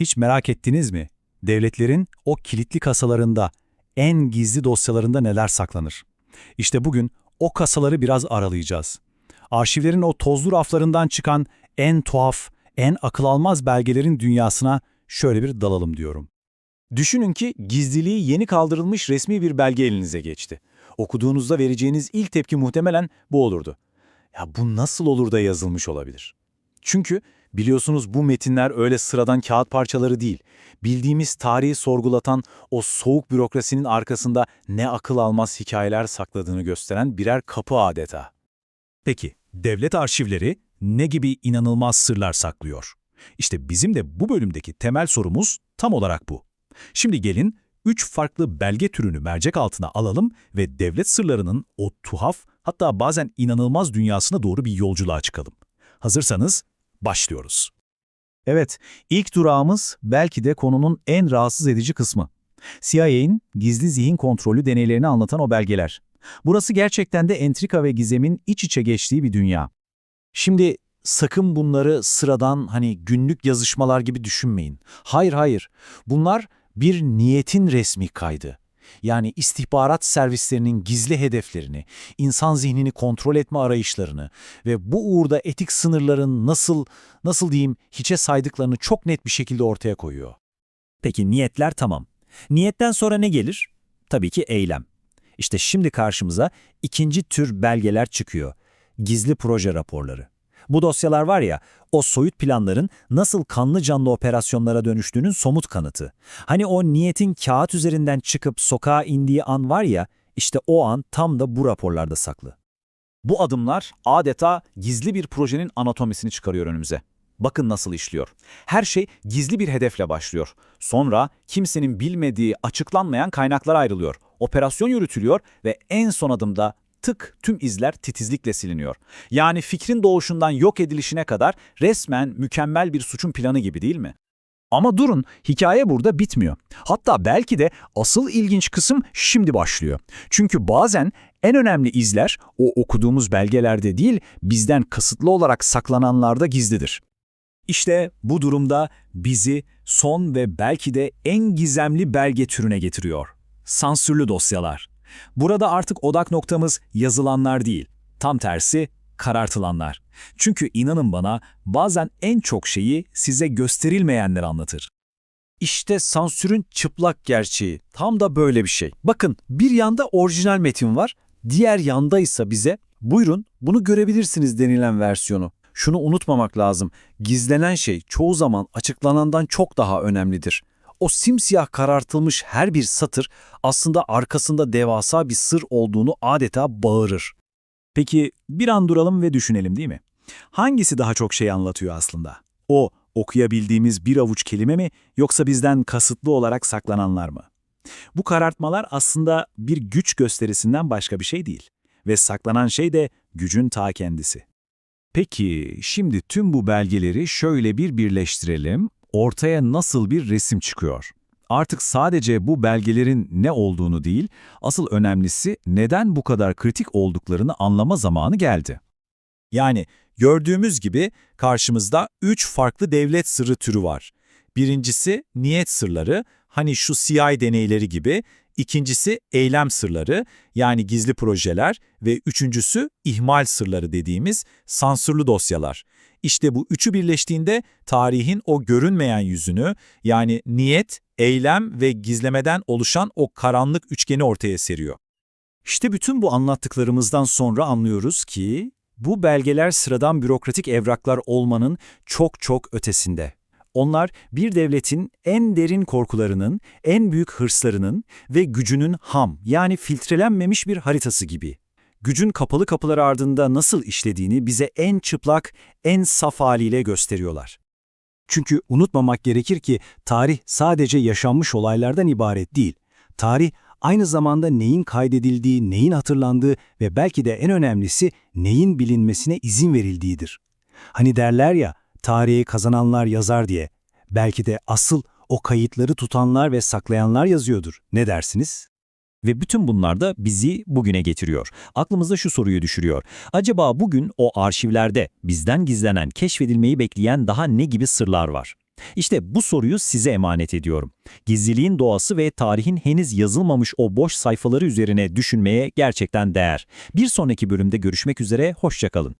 Hiç merak ettiniz mi? Devletlerin o kilitli kasalarında, en gizli dosyalarında neler saklanır? İşte bugün o kasaları biraz aralayacağız. Arşivlerin o tozlu raflarından çıkan en tuhaf, en akıl almaz belgelerin dünyasına şöyle bir dalalım diyorum. Düşünün ki gizliliği yeni kaldırılmış resmi bir belge elinize geçti. Okuduğunuzda vereceğiniz ilk tepki muhtemelen bu olurdu. Ya bu nasıl olur da yazılmış olabilir? Çünkü biliyorsunuz bu metinler öyle sıradan kağıt parçaları değil. Bildiğimiz tarihi sorgulatan o soğuk bürokrasinin arkasında ne akıl almaz hikayeler sakladığını gösteren birer kapı adeta. Peki, devlet arşivleri ne gibi inanılmaz sırlar saklıyor? İşte bizim de bu bölümdeki temel sorumuz tam olarak bu. Şimdi gelin üç farklı belge türünü mercek altına alalım ve devlet sırlarının o tuhaf hatta bazen inanılmaz dünyasına doğru bir yolculuğa çıkalım. Hazırsanız başlıyoruz. Evet, ilk durağımız belki de konunun en rahatsız edici kısmı. CIA'in gizli zihin kontrolü deneylerini anlatan o belgeler. Burası gerçekten de entrika ve gizemin iç içe geçtiği bir dünya. Şimdi sakın bunları sıradan hani günlük yazışmalar gibi düşünmeyin. Hayır hayır, bunlar bir niyetin resmi kaydı. Yani istihbarat servislerinin gizli hedeflerini, insan zihnini kontrol etme arayışlarını ve bu uğurda etik sınırların nasıl, nasıl diyeyim, hiçe saydıklarını çok net bir şekilde ortaya koyuyor. Peki niyetler tamam. Niyetten sonra ne gelir? Tabii ki eylem. İşte şimdi karşımıza ikinci tür belgeler çıkıyor. Gizli proje raporları. Bu dosyalar var ya, o soyut planların nasıl kanlı canlı operasyonlara dönüştüğünün somut kanıtı. Hani o niyetin kağıt üzerinden çıkıp sokağa indiği an var ya, işte o an tam da bu raporlarda saklı. Bu adımlar adeta gizli bir projenin anatomisini çıkarıyor önümüze. Bakın nasıl işliyor. Her şey gizli bir hedefle başlıyor. Sonra kimsenin bilmediği, açıklanmayan kaynaklar ayrılıyor. Operasyon yürütülüyor ve en son adımda tık tüm izler titizlikle siliniyor. Yani fikrin doğuşundan yok edilişine kadar resmen mükemmel bir suçun planı gibi değil mi? Ama durun, hikaye burada bitmiyor. Hatta belki de asıl ilginç kısım şimdi başlıyor. Çünkü bazen en önemli izler o okuduğumuz belgelerde değil, bizden kasıtlı olarak saklananlarda gizlidir. İşte bu durumda bizi son ve belki de en gizemli belge türüne getiriyor. Sansürlü dosyalar. Burada artık odak noktamız yazılanlar değil, tam tersi karartılanlar. Çünkü inanın bana bazen en çok şeyi size gösterilmeyenler anlatır. İşte sansürün çıplak gerçeği. Tam da böyle bir şey. Bakın bir yanda orijinal metin var, diğer yanda ise bize buyurun bunu görebilirsiniz denilen versiyonu. Şunu unutmamak lazım. Gizlenen şey çoğu zaman açıklanandan çok daha önemlidir. O simsiyah karartılmış her bir satır aslında arkasında devasa bir sır olduğunu adeta bağırır. Peki bir an duralım ve düşünelim değil mi? Hangisi daha çok şey anlatıyor aslında? O okuyabildiğimiz bir avuç kelime mi yoksa bizden kasıtlı olarak saklananlar mı? Bu karartmalar aslında bir güç gösterisinden başka bir şey değil. Ve saklanan şey de gücün ta kendisi. Peki şimdi tüm bu belgeleri şöyle bir birleştirelim, ortaya nasıl bir resim çıkıyor? Artık sadece bu belgelerin ne olduğunu değil, asıl önemlisi neden bu kadar kritik olduklarını anlama zamanı geldi. Yani gördüğümüz gibi karşımızda üç farklı devlet sırrı türü var. Birincisi niyet sırları, hani şu CI deneyleri gibi, ikincisi eylem sırları, yani gizli projeler ve üçüncüsü ihmal sırları dediğimiz sansürlü dosyalar. İşte bu üçü birleştiğinde tarihin o görünmeyen yüzünü, yani niyet, eylem ve gizlemeden oluşan o karanlık üçgeni ortaya seriyor. İşte bütün bu anlattıklarımızdan sonra anlıyoruz ki bu belgeler sıradan bürokratik evraklar olmanın çok çok ötesinde. Onlar bir devletin en derin korkularının, en büyük hırslarının ve gücünün ham yani filtrelenmemiş bir haritası gibi. Gücün kapalı kapılar ardında nasıl işlediğini bize en çıplak, en saf haliyle gösteriyorlar. Çünkü unutmamak gerekir ki tarih sadece yaşanmış olaylardan ibaret değil. Tarih aynı zamanda neyin kaydedildiği, neyin hatırlandığı ve belki de en önemlisi neyin bilinmesine izin verildiğidir. Hani derler ya, tarihi kazananlar yazar diye. Belki de asıl o kayıtları tutanlar ve saklayanlar yazıyordur. Ne dersiniz? Ve bütün bunlar da bizi bugüne getiriyor. Aklımıza şu soruyu düşürüyor. Acaba bugün o arşivlerde bizden gizlenen, keşfedilmeyi bekleyen daha ne gibi sırlar var? İşte bu soruyu size emanet ediyorum. Gizliliğin doğası ve tarihin henüz yazılmamış o boş sayfaları üzerine düşünmeye gerçekten değer. Bir sonraki bölümde görüşmek üzere, hoşçakalın.